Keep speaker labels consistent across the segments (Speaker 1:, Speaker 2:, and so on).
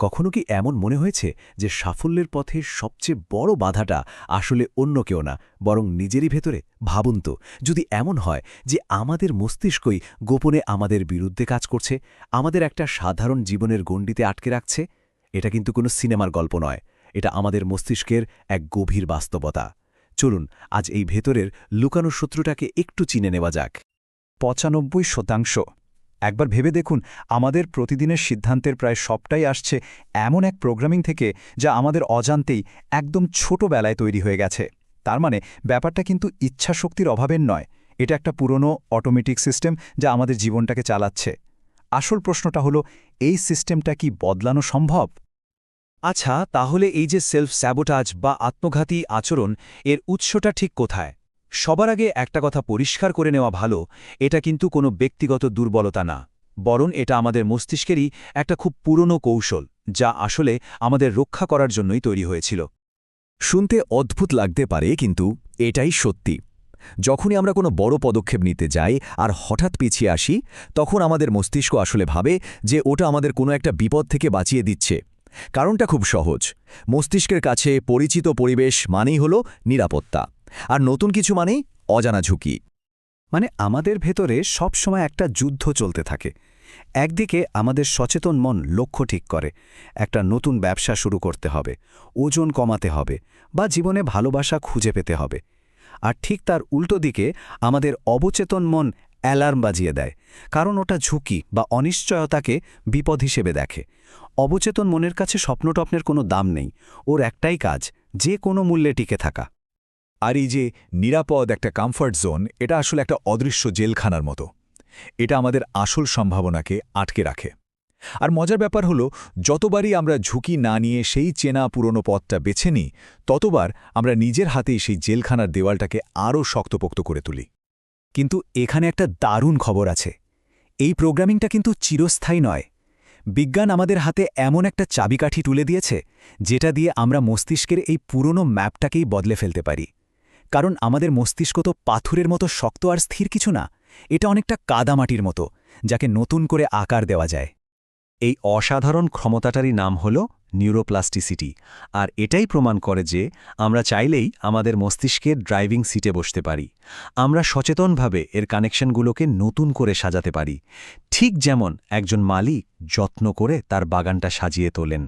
Speaker 1: কখনো কি এমন মনে হয়েছে যে সাফল্যের পথে সবচেয়ে বড় বাধাটা আসলে অন্য কেউ না, বরং নিজেরই ভেতরে? ভাবুন তো, যদি এমন হয় যে আমাদের মস্তিষ্কই গোপনে আমাদের বিরুদ্ধে কাজ করছে, আমাদের একটা সাধারণ জীবনের গণ্ডিতে আটকে রাখছে, এটা কিন্তু কোনো সিনেমার গল্প নয়, এটা আমাদের মস্তিষ্কের এক গভীর বাস্তবতা। চলুন, আজ এই ভেতরের লুকানো শত্রুটাকে একটু চিনে নেওয়া যাক।
Speaker 2: পঁচানব্বই শতাংশ একবার ভেবে দেখুন, আমাদের প্রতিদিনের সিদ্ধান্তের প্রায় সবটাই আসছে এমন এক প্রোগ্রামিং থেকে যা আমাদের অজান্তেই একদম ছোটবেলায় তৈরি হয়ে গেছে। তার মানে ব্যাপারটা কিন্তু ইচ্ছাশক্তির অভাবের নয়। এটা একটা পুরনো অটোমেটিক সিস্টেম যা আমাদের জীবনটাকে চালাচ্ছে। আসল প্রশ্নটা হলো, এই সিস্টেমটা কি বদলানো সম্ভব?
Speaker 3: আচ্ছা তাহলে এই যে সেলফ স্যাবোটাজ বা আত্মঘাতী আচরণ, এর উৎসটা ঠিক কোথায়? সবার আগে একটা কথা পরিষ্কার করে নেওয়া ভালো, এটা কিন্তু কোনো ব্যক্তিগত দুর্বলতা না, বরং এটা আমাদের মস্তিষ্কেরই একটা খুব পুরনো কৌশল, যা আসলে আমাদের রক্ষা করার জন্যই তৈরি হয়েছিল।
Speaker 1: শুনতে অদ্ভুত লাগতে পারে, কিন্তু এটাই সত্যি। যখনই আমরা কোনো বড় পদক্ষেপ নিতে যাই আর হঠাৎ পিছিয়ে আসি, তখন আমাদের মস্তিষ্ক আসলে ভাবে যে ওটা আমাদের কোনো একটা বিপদ থেকে বাঁচিয়ে দিচ্ছে। কারণটা খুব সহজ। মস্তিষ্কের কাছে পরিচিত পরিবেশ মানেই হল নিরাপত্তা। আর নতুন কিছু মানেই অজানা ঝুঁকি।
Speaker 2: মানে আমাদের ভেতরে সবসময় একটা যুদ্ধ চলতে থাকে। একদিকে আমাদের সচেতন মন লক্ষ্য ঠিক করে, একটা নতুন ব্যবসা শুরু করতে হবে, ওজন কমাতে হবে বা জীবনে ভালোবাসা খুঁজে পেতে হবে। আর ঠিক তার উল্টো দিকে আমাদের অবচেতন মন অ্যালার্ম বাজিয়ে দেয়, কারণ ওটা ঝুঁকি বা অনিশ্চয়তাকে বিপদ হিসেবে দেখে। অবচেতন মনের কাছে স্বপ্নটপ্নের কোনো দাম নেই, ওর একটাই কাজ, যে কোনো মূল্যে টিকে থাকা।
Speaker 4: আর এই যে নিরাপদ একটা কমফর্ট জোন এটা আসলে একটা অদৃশ্য জেলখানার মতো। এটা আমাদের আসল সম্ভাবনাকে আটকে রাখে। আর মজার ব্যাপার হলো, যতবারই আমরা ঝুঁকি না নিয়ে সেই চেনা পুরনো পথটা বেছে নিই, ততবার আমরা নিজের হাতেই সেই জেলখানার দেওয়ালটাকে আরও শক্তপোক্ত করে তুলি।
Speaker 2: কিন্তু এখানে একটা দারুণ খবর আছে। এই প্রোগ্রামিংটা কিন্তু চিরস্থায়ী নয়। বিজ্ঞান আমাদের হাতে এমন একটা চাবিকাঠি তুলে দিয়েছে, যেটা দিয়ে আমরা মস্তিষ্কের এই পুরনো ম্যাপটাকেই বদলে ফেলতে পারি। কারণ আমাদের মস্তিষ্ক তো পাথুরের মতো শক্ত আর স্থির কিছু না, এটা অনেকটা কাদামাটির মতো, যাকে নতুন করে আকার দেওয়া যায়।
Speaker 3: এই অসাধারণ ক্ষমতাটারই নাম হল নিউরোপ্লাস্টিসিটি, আর এটাই প্রমাণ করে যে আমরা চাইলেই আমাদের মস্তিষ্কের ড্রাইভিং সিটে বসতে পারি। আমরা সচেতনভাবে এর কানেকশনগুলোকে নতুন করে সাজাতে পারি, ঠিক যেমন একজন মালিক যত্ন করে তার বাগানটা সাজিয়ে তোলেন।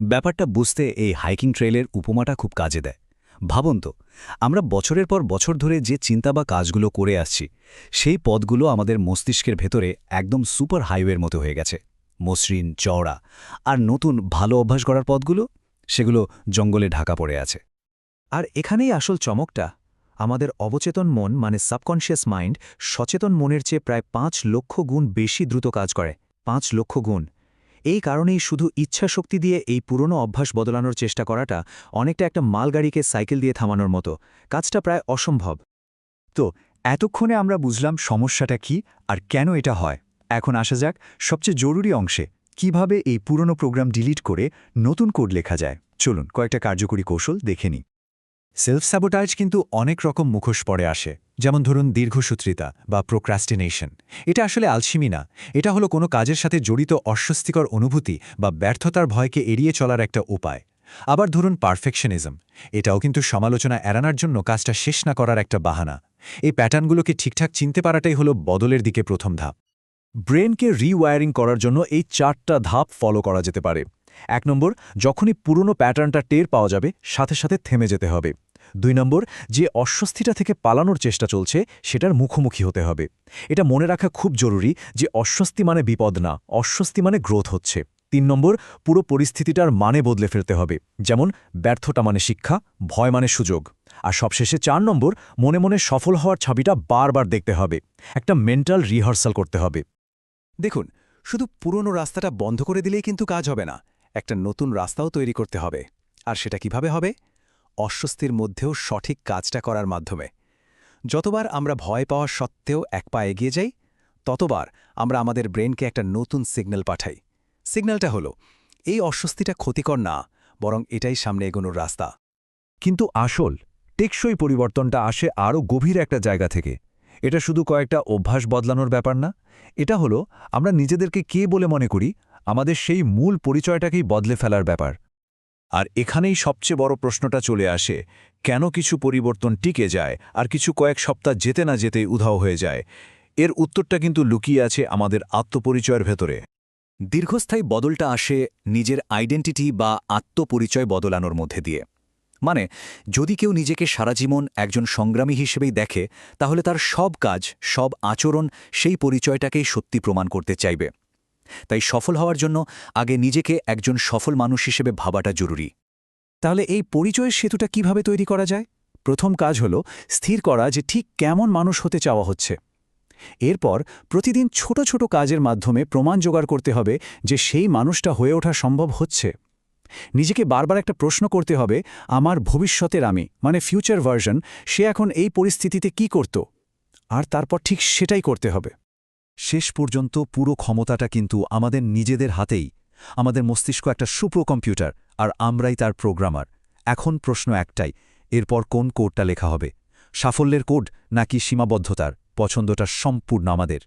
Speaker 2: ব্যাপারটা বুঝতে এই হাইকিং ট্রেলের উপমাটা খুব কাজে দেয়। ভাবুন তো, আমরা বছরের পর বছর ধরে যে চিন্তা বা কাজগুলো করে আসছি, সেই পদগুলো আমাদের মস্তিষ্কের ভেতরে একদম সুপার হাইওয়ের মতো হয়ে গেছে। মসৃণ, চওড়া আর নতুন ভালো অভ্যাস করার পদগুলো সেগুলো জঙ্গলে ঢাকা পড়ে আছে।
Speaker 3: আর এখানেই আসল চমকটা, আমাদের অবচেতন মন মানে সাবকনশিয়াস মাইন্ড সচেতন মনের চেয়ে প্রায় পাঁচ লক্ষ গুণ বেশি দ্রুত কাজ করে, পাঁচ লক্ষ গুণ। এই কারণেই শুধু ইচ্ছাশক্তি দিয়ে এই পুরনো অভ্যাস বদলানোর চেষ্টা করাটা অনেকটা একটা মালগাড়িকে সাইকেল দিয়ে থামানোর মতো। কাজটা প্রায় অসম্ভব।
Speaker 2: তো, এতক্ষণে আমরা বুঝলাম সমস্যাটা কি আর কেন এটা হয়। এখন আসা যাক সবচেয়ে জরুরি অংশে, কীভাবে এই পুরনো প্রোগ্রাম ডিলিট করে নতুন কোড লেখা যায়। চলুন কয়েকটা কার্যকরী কৌশল দেখে নিই। সেলফ স্যাবোটাইজ কিন্তু অনেক রকম মুখোশ পড়ে আসে, যেমন ধরুন দীর্ঘসূত্রিতা বা প্রোক্রাস্টিনেশন এটা আসলে আলসিমি না, এটা হলো কোনো কাজের সাথে জড়িত অস্বস্তিকর অনুভূতি বা ব্যর্থতার ভয়কে এড়িয়ে চলার একটা উপায়। আবার ধরুন পারফেকশনিজম এটাও কিন্তু সমালোচনা এড়ানোর জন্য কাজটা শেষ না করার একটা বাহানা। এই প্যাটার্নগুলোকে ঠিকঠাক চিনতে পারাটাই হলো বদলের দিকে প্রথম ধাপ।
Speaker 4: ব্রেনকে রিওয়ারিং করার জন্য এই চারটা ধাপ ফলো করা যেতে পারে। এক নম্বর, যখনই পুরনো প্যাটার্নটা টের পাওয়া যাবে, সাথে সাথে থেমে যেতে হবে। দুই নম্বর, যে অস্বস্তিটা থেকে পালানোর চেষ্টা চলছে, সেটার মুখোমুখি হতে হবে। এটা মনে রাখা খুব জরুরি যে অস্বস্তি মানে বিপদ না, অস্বস্তি মানে গ্রোথ হচ্ছে। তিন নম্বর, পুরো পরিস্থিতিটার মানে বদলে ফেলতে হবে। যেমন, ব্যর্থতা মানে শিক্ষা, ভয় মানে সুযোগ। আর সবশেষে চার নম্বর, মনে মনে সফল হওয়ার ছবিটা বারবার দেখতে হবে। একটা মেন্টাল রিহার্সাল করতে হবে।
Speaker 1: দেখুন, শুধু পুরনো রাস্তাটা বন্ধ করে দিলেই কিন্তু কাজ হবে না। একটা নতুন রাস্তাও তৈরি করতে হবে। আর সেটা কীভাবে হবে? অস্বস্তির মধ্যেও সঠিক কাজটা করার মাধ্যমে। যতবার আমরা ভয় পাওয়া সত্ত্বেও এক পা এগিয়ে যাই, ততবার আমরা আমাদের ব্রেনকে একটা নতুন সিগন্যাল পাঠাই। সিগন্যালটা হলো, এই অস্বস্তিটা ক্ষতিকর না, বরং এটাই সামনে এগোনোর রাস্তা।
Speaker 4: কিন্তু আসল, টেকসই পরিবর্তনটা আসে আরও গভীর একটা জায়গা থেকে। এটা শুধু কয়েকটা অভ্যাস বদলানোর ব্যাপার না, এটা হলো, আমরা নিজেদেরকে কে বলে মনে করি আমাদের সেই মূল পরিচয়টাকেই বদলে ফেলার ব্যাপার। আর এখানেই সবচেয়ে বড় প্রশ্নটা চলে আসে, কেন কিছু পরিবর্তন টিকে যায় আর কিছু কয়েক সপ্তাহ যেতে না যেতেই উধাও হয়ে যায়? এর উত্তরটা কিন্তু লুকিয়ে আছে আমাদের আত্মপরিচয়ের ভেতরে।
Speaker 3: দীর্ঘস্থায়ী বদলটা আসে নিজের আইডেন্টিটি বা আত্মপরিচয় বদলানোর মধ্যে দিয়ে। মানে যদি কেউ নিজেকে সারা জীবন একজন সংগ্রামী হিসেবেই দেখে, তাহলে তার সব কাজ, সব আচরণ সেই পরিচয়টাকেই সত্যি প্রমাণ করতে চাইবে। তাই সফল হওয়ার জন্য আগে নিজেকে একজন সফল মানুষ হিসেবে ভাবাটা জরুরি।
Speaker 1: তাহলে এই পরিচয়ের সেতুটা কীভাবে তৈরি করা যায়? প্রথম কাজ হল স্থির করা যে ঠিক কেমন মানুষ হতে চাওয়া হচ্ছে। এরপর প্রতিদিন ছোট ছোট কাজের মাধ্যমে প্রমাণ জোগাড় করতে হবে যে সেই মানুষটা হয়ে ওঠা সম্ভব হচ্ছে। নিজেকে বারবার একটা প্রশ্ন করতে হবে, আমার ভবিষ্যতের আমি মানে ফিউচার ভার্সন সে এখন এই পরিস্থিতিতে কি করত? আর তারপর ঠিক সেটাই করতে হবে।
Speaker 2: শেষ পর্যন্ত পুরো ক্ষমতাটা কিন্তু আমাদের নিজেদের হাতেই, আমাদের মস্তিষ্ক একটা সুপ্রো কম্পিউটার আর আমরাই তার প্রোগ্রামার। এখন প্রশ্ন একটাই, এরপর কোন কোডটা লেখা হবে? সাফল্যের কোড নাকি সীমাবদ্ধতার? পছন্দটা সম্পূর্ণ আমাদের।